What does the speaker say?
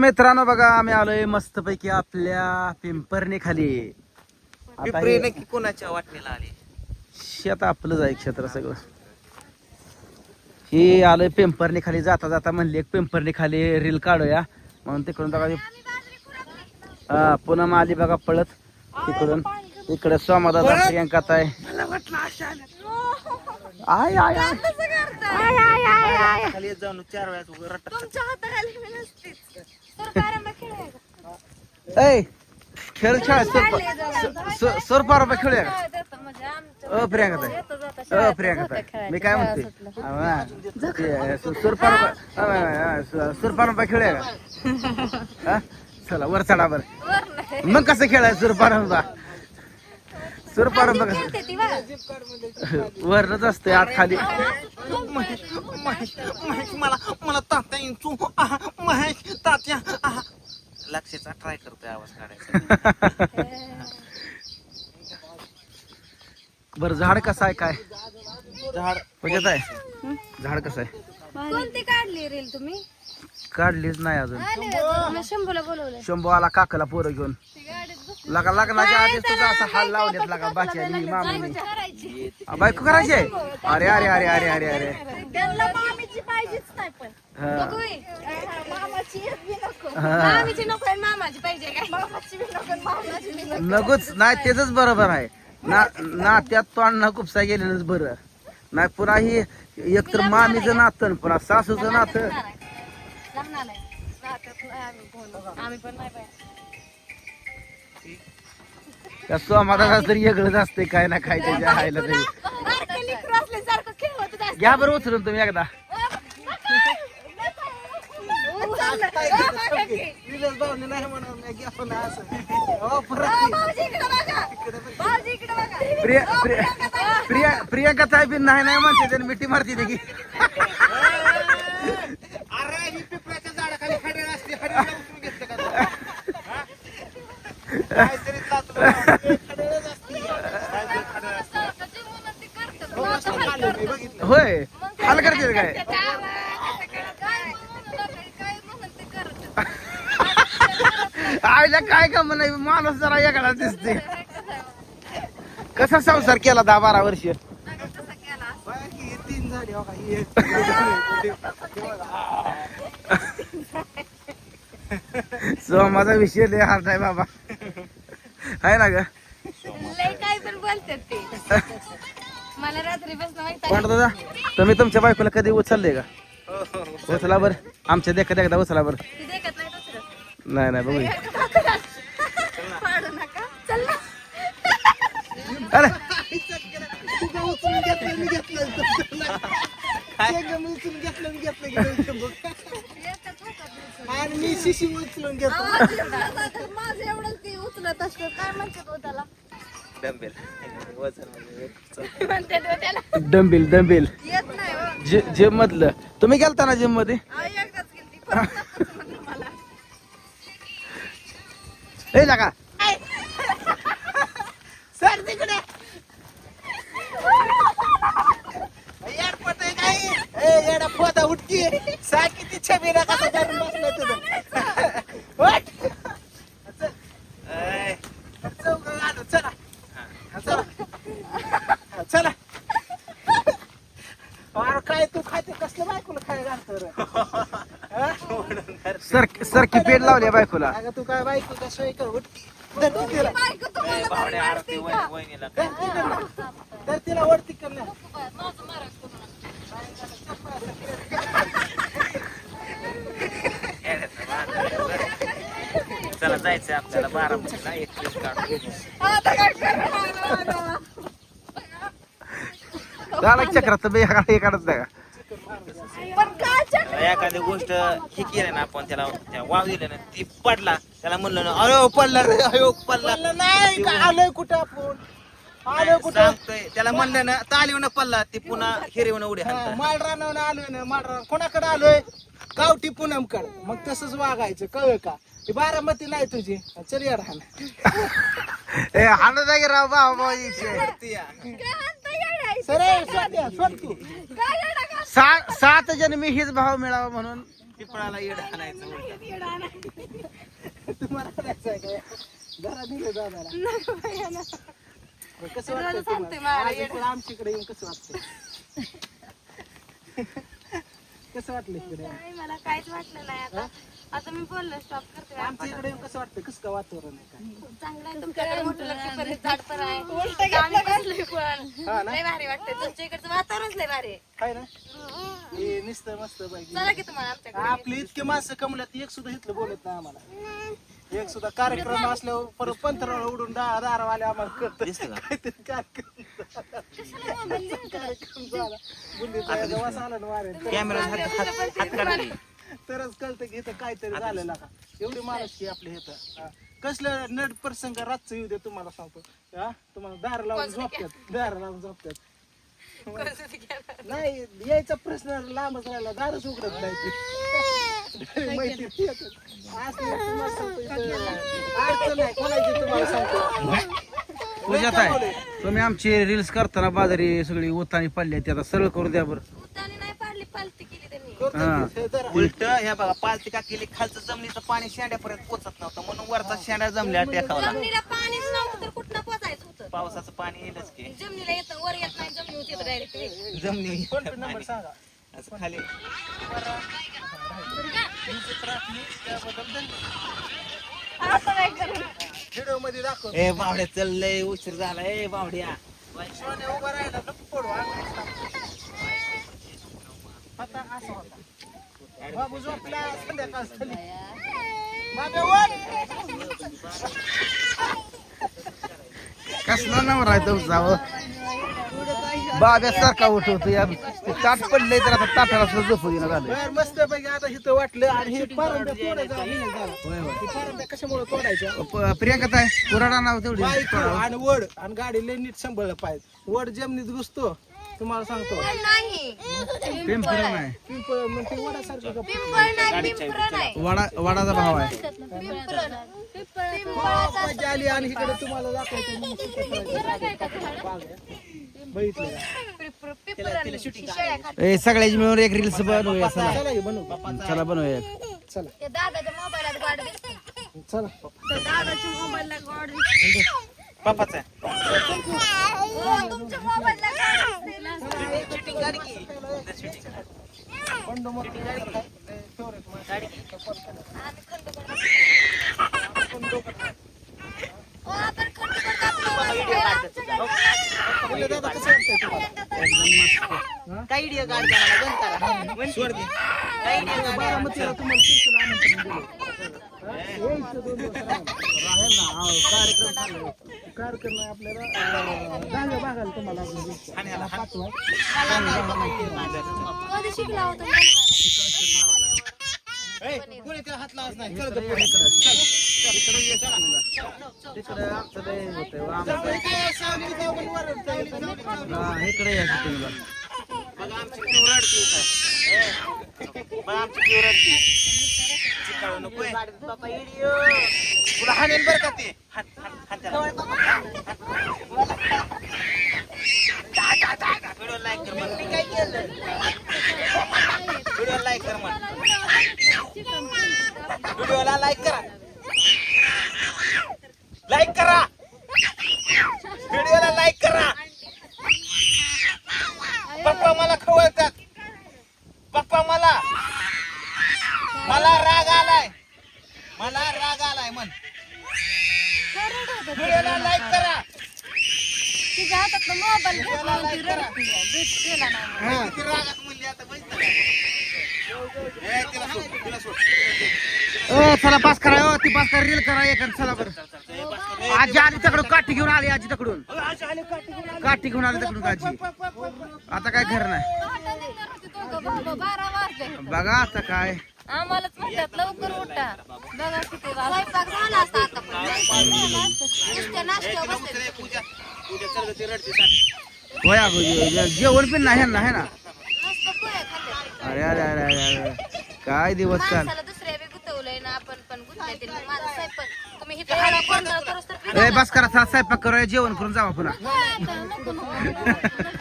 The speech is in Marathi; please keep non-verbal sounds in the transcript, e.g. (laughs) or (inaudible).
मित्रांनो बघा आम्ही आलोय मस्तपैकी आपल्या पिंपरणे खाली आता पिंपरी नक्की कोणाच्या वाटणीला आली? शेत आपलंच आहे क्षेत्र सगळं. हे आलोय पिंपरणे खाली जाता जाता म्हणले एक पिंपरणे खाली रील काढूया. म्हणून तिकडून बघा हा पुन्हा आली बघा पळत तिकडून. इकडे सोमादादा प्रियंकात आहे मला वाटलं अशा आल्या. आय आय आय. खाली येत जाऊन चार वेळा रट्टा तुमच्या हाताखाली मी नसतेच. ऐ खेळ खेळ सुरपार खेळूया का? म्हणजे आमच्या अ प्रियंका ताई. अ प्रियंका ताई. मी काय म्हणते सुरपारंबा खेळूया का? (laughs) हा? चला वर चढा बर. मग कसं खेळाय सुरपारंबा ती बा. वरच असते आत खाली. महेश महेश महेश मला मला तात्या इंचू. महेश तात्या. आहा. लक्षाचा ट्राय करतोय आवाज काढायचा. बर झाड कसं आहे काय? झाड. बघत आहे. झाड कसं आहे? कोणती काढली रील तुम्ही? काढलीच नाही अजून. शंभूला बोलवलंय. शंभू आला काकाला पोरं घेऊन. लगा लग्नाच्या आधीच तुझा असा हाल लावलेत लगा बाची मामी करायची. बायको करायची? आहे अरे अरे अरे अरे अरे अरे. त्यांना मामीची पाहिजेच नाही पण. नकोच. नाही तेच बरोबर आहे. ना नात्यात तोंड ना खुपसा गेलेलंच बरं. नाही पुन्हा ही एकतर मामीचं नातं पुन्हा सासूचं नातं. आम्ही पण नाही पाहिजे त्या सोमादाला तरी वेगळंच असते काय ना काय त्याच्या आईला तरी. घ्या बरं उचलून तुम्ही एकदा भाऊजी इकडं बघा. भाऊजी इकडं बघा. प्रिया प्रिया प्रिया प्रियंका ताई बी नाही नाही म्हणते त्याने मिठी मारते ते की पिपळाच्या झाडाखाली असते खडेळ उचलून घेतलं का तू? हा? काहीतरी चाचलं. खडेळच असते. काहीतरी खडेळ असते. जे मुलं ते करतात. माझं हात करतात. होय हाल करते काय काय काय म्हणून ते करतात. आईला काय का म्हणा माणूस जरा वेगळा दिसते कसा संसार केला दहा बारा वर्ष? हे हो ही. सो माझा विषय लय हार्ड आहे बाबा. आहे ना ग? लय काय पण बोलतात ते. मला रात्री बसणं माहिती पण दादा तुम्ही तुमच्या बायकोला कधी उचलले का. उचला बर. आमच्या देखत एकदा उचला बर. नाही नाही बघू पाडू नका चल ना अरे! तुझं उचलून घेतलं, मी शिशी उचलून घेतो. आवाज येत नाही. माझं एवढंच ती उचलत असतं. काय म्हणतात हो त्याला? डंबेल. वजन म्हणजे हो त्याला. डंबिल डंबिल. येत नाही हो. जि- जिम मधलं. तुम्ही गेलता ना जिममध्ये? हे जागा. सर तिकडे. एअरपोर्ट आहे काही? पोता उठकी. सा किती छबी कसा धरून तुझं उठ. चल. ए, चौघं आलो, चला हा, चला चला अरे काय तू खाते कसलं बायकोला खाय घालतो रे सर सरकी पेड लावली बायकोला अगं तू काय बायको का सोय कर उठकी धर ती तिला बायको तुम्हाला तरी तिला. वरती. चला जायचं आपल्याला बारामतीला एक दिवस काढून? झाला चक्रात तुम्ही हे काढत नाही का पण? एखादी गोष्ट ही केली ना आपण त्याला त्या वाव दिले ना ती पडला. त्याला म्हणलं ना अयो पडला रे अयो पडला. नाही आलोय कुठं आपण? आलोय कुठं? त्याला म्हणलं ना तालीवनं पडला ती पुन्हा हिरवून उडी माळरान आलोय ना माळरान कोणाकडे आलोय? गावठी पूनमकड. मग तसंच वागायचं कळ का? ती बारामती नाही तुझी. चल या राहणार ए हाणं जागे राव. काय म्हणता? सर सोड सोड तू. काय का? सा- सात जन्मी हीच भाव मिळावा म्हणून पिपळाला येड आणायचं. तुम्हाला करायचं आहे दादाला नको. मग कसं रोज वाटतं सांगते तुम्हाला? मला आज इकडे आमच्याकडे येऊन कसं वाटतं (laughs) कसं वाटलं इकडे? नाही, मला काहीच वाटलं नाही आता. आता मी बोललो स्टॉप करते. आमच्या इकडे येऊन कसं वाटतं कसं काय वातावरण आहे काय? चांगलं आहे तुमच्याकडे मोठं लक्ष पण आहे, झाड पण आहे आम्ही बसलोय पण. हा ना? लय भारी वाटतंय. तुमच्या इकडचं वातावरणच लय भारी आहे. काय ना? हे नुसतं मस्त पाहिजे चला की तुम्हाला आमच्याकडे. आपली इतके माणसं कमल्यात एक सुद्धा इथलं बोलत नाही आम्हाला. एक सुद्धा कार्यक्रम असल्यावर परत पंधरा उडून दहा दारावाले आम्हाला का? काहीतरी कार्यक्रम झाला. बुंदीचा याचा वास आला ना वाऱ्यात. कॅमेरा हात हात हात काढ. की. तरच कळतं की इथं काहीतरी झालेलं का एवढी माणूस की आपल्या इथं. हा. कसलं नट प्रसंग रातचं येऊ दे तुम्हाला सांगतो. हा? तुम्हाला दार लावून झोपतात दार लावून झोपतात नाही यायचा प्रश्न लांबच राहिला. दारच उघडत नाही. (laughs) माहिती तुम्हाला तुम्ही आमची रील्स करताना बाजारी सगळी उतानी पडली ती आता सरळ करून द्या बरं उतानी नाही पाडली पालती हा. हे उलट ह्या बघा पालती का केली खालचं जमिनीचं पाणी शेंड्यापर्यंत पोचत नव्हतं म्हणून वरचा शेंड्या जमल्या टेकावला जमिनीला पाणीच नव्हतं तर कुठनं पोचायचं होतं? पावसाचं पाणी येईलच की. जमिनीला येतं वर येत नाही जमिनी होती डायरेक्ट जमिनी नंबर सांगा? असं खाली. व्हिडिओमध्ये दाखव ए बावड्या चाललंय उशीर झाला. ए बावड्या. उभा राहिला पडू अंगावर टाक. आता असं होता. बाबू झोपला संध्याकाळ झाली बाबा उठ. कसला नवरा आहे तुमचा? बाब्यासारखा उठवतो या. ते ताट पडलंय तर आता ताटाला सुद्धा झोपू झालं बाहेर मस्त पैकी आता इथं वाटलं आणि हे पारंब्या तोडायचं हे झालं. हे पारंब्या कशामुळे तोडायच्या? प- प्रियंका ताई कुराडा नाव तेवढी. आणि वड आणि गाडी लय नीट सांभाळलं पाहिजे. वड जमिनीत घुसतो तुम्हाला सांगतो. नाही. पिंपळ नाही. पिंपळ मग ते वडासारखं का पिंपळ नाही पिंपळ नाही. वडा वडाचा भाव आहे. पिंपळ पिंपळाचा मजा आली आणि इकडे तुम्हाला दाखवायचं म्हणून तिथं करायचं. बाग आहे. बघितलं. का? पिंपळ शेळ्या खात. ए सगळ्याची मिळून एक रील्स बनवूया चला. चला की बनवू. चला बनवूया एक. चला. ते दादाच्या मोबाईलात गाड दिसते. चला. दादाच्या मोबाईलला गाड दिसते. पप्पाचा हो, तुमच्या मोबाईलला गाड बंद करा. दे काय हा? राहायला. कार्यक्रम आहे आपल्याला अं, दहाव्या भागाला तुम्हाला अजून दिसतो. हा, पाचवा आहे. कधी शिकला होता बनवायला? कोणी त्याला हात लावत नाही चल इकडं आमचं लय होतंय, वा आमचं. काय सावली जाऊन वर जाऊ. हा, इकडे या shooting ला. बघा आमची क्यू रडती इथं. बघा आमची क्यू रडती चिकाळू नकोय तुला हाणेल बरं का ते? हात हात हात त्याला. व्हिडिओ लाईक कर म्हण. व्हिडिओ लाईक कर म्हण. व्हिडिओला लाईक करा. लाईक करा. व्हिडिओला लाईक करा. पप्पा मला खवळतात. पप्पा मला. मला राग मला राग आलाय म्हण. व्हिडिओला लाईक करा. तिच्या हातात मोबाईल घेतला आणि ती रडती. दूध दिला नाही. किती रागात म्हणली आता बघितलं का? ए, तिला सोड, तिला सोड. ओ चला पास करा. ओ ती पास करा रील करा एक आणि चला बरं. आजी आली तिकडून काठी घेऊन आली आजी तिकडून. काठी घेऊन आली तिकडून आजी. आता काय खरं नाही. बारा वाजले. बघा आता काय. आम्हालाच म्हणतात लवकर उठा बघा किती स्वयंपाक झाला असता आता पण. नुसत्या नाश्त्यावर बसले. चल. होय जेवण पण नाही ना है ना नुसतं पोहे खाते. अरे अरे अरे अरे अरे काय दिवस काल माणसाला दुसऱ्या बी गुतवलंय ना आपण पण माझा स्वयंपाक तुम्ही इथं तर ए बस करा चला स्वयंपाक करूया जेवण करून जावा पुन्हा नको, नको, नको.